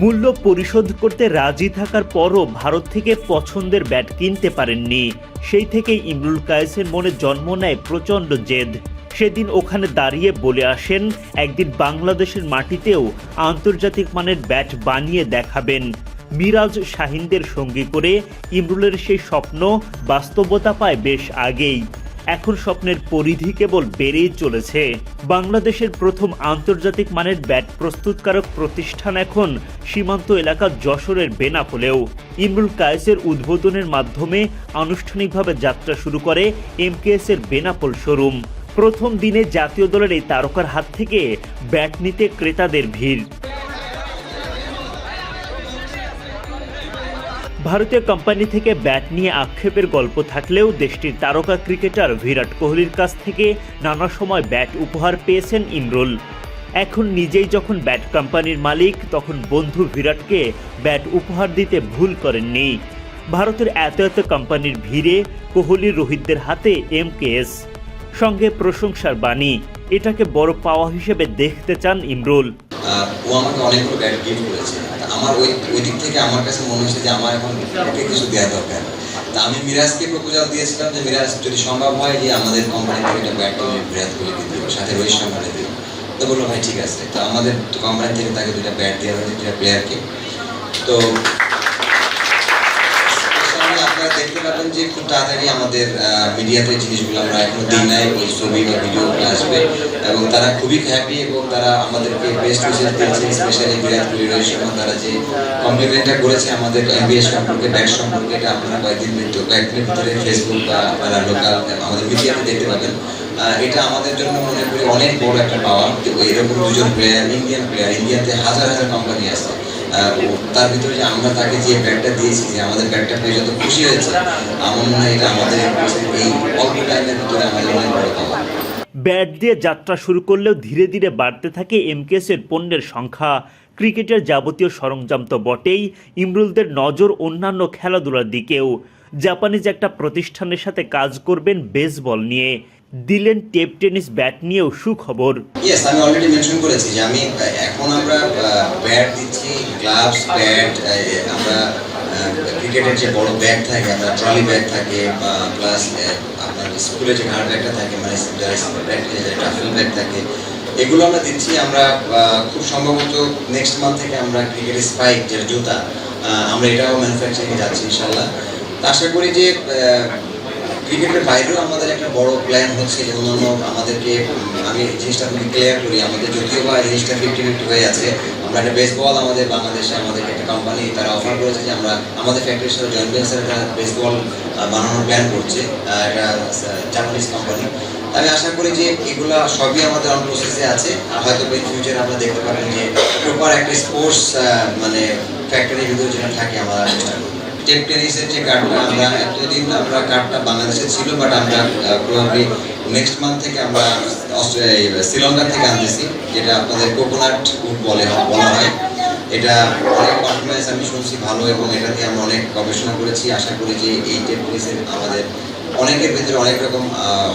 মূল্য পরিশোধ করতে রাজি থাকার পরও ভারত থেকে পছন্দের ব্যাট কিনতে পারেননি। সেই থেকে ইমরুল কায়েসের মনে জন্ম নেয় প্রচণ্ড জেদ। সেদিন ওখানে দাঁড়িয়ে বলে আসেন, একদিন বাংলাদেশের মাটিতেও আন্তর্জাতিক মানের ব্যাট বানিয়ে দেখাবেন। মিরাজ শাহিনদের সঙ্গী করে ইমরুলের সেই স্বপ্ন বাস্তবতা পায় বেশ আগেই। এখন স্বপ্নের পরিধি কেবল বেড়েই চলেছে। বাংলাদেশের প্রথম আন্তর্জাতিক মানের ব্যাট প্রস্তুতকারক প্রতিষ্ঠান এখন সীমান্ত এলাকা যশোরের বেনাপোলেও। ইমরুল কায়েসের উদ্বোধনের মাধ্যমে আনুষ্ঠানিকভাবে যাত্রা শুরু করে এমকেএস এর বেনাপোল শোরুম। প্রথম দিনে জাতীয় দলের এই তারকার হাত থেকে ব্যাট নিতে ক্রেতাদের ভিড়। ভারতীয় কোম্পানি থেকে ব্যাট নিয়ে আক্ষেপের গল্প থাকলেও দেশটির তারকা ক্রিকেটার বিরাট কোহলির কাছ থেকে নানা সময় ব্যাট উপহার পেয়েছেন ইমরুল। এখন নিজেই যখন ব্যাট কোম্পানির মালিক, তখন বন্ধু বিরাটকে ব্যাট উপহার দিতে ভুল করেননি। ভারতের এত এত কোম্পানির ভিড়ে কোহলি রোহিতদের হাতে এমকেএস সঙ্গে প্রশংসার বাণী, এটাকে বড় পাওয়া হিসেবে দেখতে চান ইমরুল। ও আমাকে অনেকগুলো ব্যাট গিফট করেছে। আমার ওই ওই দিক থেকে আমার কাছে মনে হয়েছে যে আমার এখন ওকে কিছু দেওয়া দরকার। তা আমি মিরাজকে প্রপোজাল দিয়েছিলাম যে, মিরাজ, যদি সম্ভব হয় যে আমাদের কোম্পানি থেকে একটা ব্যাট তুমি বিরাট দিতে সাথে রোহিত শর্মাকে দিও তো বলল, ভাই, ঠিক আছে। তো আমাদের কোম্পানি থেকে তাকে দুটা ব্যাট দেওয়া হয়েছে দুটা প্লেয়ারকে তো দেখতে পাবেন যে খুব তাড়াতাড়ি আমাদের মিডিয়াতে জিনিসগুলো আমরা এখনও দিই নাই, ওই ছবি বা ভিডিও আসবে। এবং তারা খুবই হ্যাপি এবং তারা আমাদেরকে বেস্ট উইশেস দিয়েছে স্পেশালি বিরাট কোহলি রোহিত শর্মা তারা যে কমপ্লিমেন্টটা করেছে আমাদের এমবিএস সম্পর্কে ব্যাট সম্পর্কে, এটা আপনারা কয়েকদিন ভিতরে কয়েকদিনের ভিতরে ফেসবুক বা আপনারা লোকাল আমাদের মিডিয়াতে দেখতে পাবেন। এটা আমাদের জন্য মনে করি অনেক বড় একটা পাওয়া এরকম দুজন প্লেয়ার ইন্ডিয়ান প্লেয়ার ইন্ডিয়াতে হাজার হাজার কোম্পানি আছে। তার ভিতরে যে আমরা তাকে যে ব্যাগটা দিয়েছি, যে আমাদের ব্যাগটা পেয়ে যত খুশি হয়েছে, আমার মনে হয় এটা আমাদের এই অল্প টাইমের ভিতরে আমাদের অনেক বড় পাওয়া ব্যাট দিয়ে যাত্রা শুরু করলেও ধীরে ধীরে বাড়তে থাকে এমকেএসের পণ্যের সংখ্যা। ক্রিকেটের যাবতীয় সরঞ্জাম তো বটেই, ইমরুলদের নজর অন্যান্য খেলাধুলার দিকেও। জাপানিজ একটা প্রতিষ্ঠানের সাথে কাজ করবেন বেসবল নিয়ে। দিলেন টেপ টেনিস ব্যাট নিয়েও সুখবর। ইয়েস আমি অলরেডি মেনশন করেছি যে আমি এখন আমরা ব্যাট দিচ্ছি গ্লাভস ব্যাট আমরা ক্রিকেটের যে বড় ব্যাগ থাকে, আমরা ট্রলি ব্যাগ থাকে, বা প্লাস আপনার স্কুলে যে ঘাড় ব্যাগটা থাকে মানে যায় ব্যাগ থাকে, এগুলো আমরা দিচ্ছি। আমরা খুব সম্ভবত নেক্সট মান্থ থেকে আমরা ক্রিকেটের স্পাইক যেটা জুতা আমরা এটাও ম্যানুফ্যাকচারিং যাচ্ছি ইনশাল্লাহ আশা করি যে ক্রিকেটের বাইরেও আমাদের একটা বড় প্ল্যান হচ্ছে অন্যান্য আমাদেরকে, আমি জিনিসটা যদি ক্লিয়ার করি, আমাদের যদিও বা জিনিসটা ফিফটি ফিফটি হয়ে আছে, আমরা একটা বেসবল আমাদের বাংলাদেশে আমাদের একটা কোম্পানি তারা অফার করেছে যে আমরা, আমাদের ফ্যাক্টরির সাথে জয়েন্ট ভেঞ্চার একটা বেসবল বানানোর প্ল্যান করছে একটা জাপানিজ কোম্পানি আমি আশা করি যে এগুলা সবই আমাদের অন প্রসেসে আছে। আর হয়তো ইন ফিউচার আমরা দেখতে পাবেন যে প্রপার একটা স্পোর্টস মানে ফ্যাক্টরির ভিতরে যেটা থাকে, আমরা চেষ্টা যে কার্ডটা আমরা এতদিন আমরা কার্ডটা বাংলাদেশে ছিল বাট আমরা নেক্সট মান্থ থেকে আমরা শ্রীলঙ্কা থেকে আনতেছি, যেটা আপনাদের কোকোনাট উড বলে, বলা হয়। এটা অনেক পারফরমেন্স আমি শুনছি ভালো, এবং এটা দিয়ে আমরা অনেক গবেষণা করেছি। আশা করি যে এই টেনিসের আমাদের অনেকের ভিতরে অনেক রকম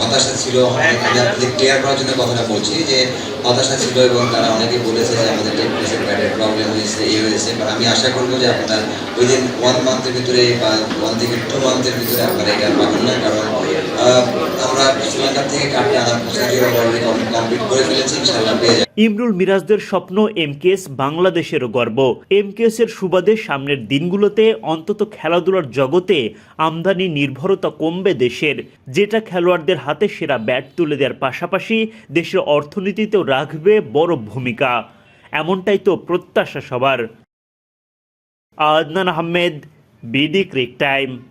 হতাশা ছিল। আমি আপনাদের ক্লিয়ার করার জন্য কথাটা বলছি যে হতাশা ছিল এবং তারা অনেকে বলেছে যে আমাদের টেনিসের ব্যাটের প্রবলেম হয়েছে এই হয়েছে। বাট আমি আশা করব যে আপনার উইদিন ওয়ান মান্থের ভিতরে বা ওয়ান থেকে টু মান্থের ভিতরে আপনারা এটা পাবেন না। কারণ আমরা শ্রীলঙ্কা থেকে কাটতে আনার প্রসিডিওর অলরেডি কমপ্লিট করে ফেলেছি ইনশাল্লাহ পেয়ে যাবেন। ইমরুল মিরাজদের স্বপ্ন এমকেএস বাংলাদেশেরও গর্ব। এমকেএস এর সুবাদে সামনের দিনগুলোতে অন্তত খেলাধুলার জগতে আমদানি নির্ভরতা কমবে দেশের যেটা খেলোয়াড়দের হাতে সেরা ব্যাট তুলে দেওয়ার পাশাপাশি দেশের অর্থনীতিতেও রাখবে বড় ভূমিকা। এমনটাই তো প্রত্যাশা সবার। Adnan Ahmed, BD cric time.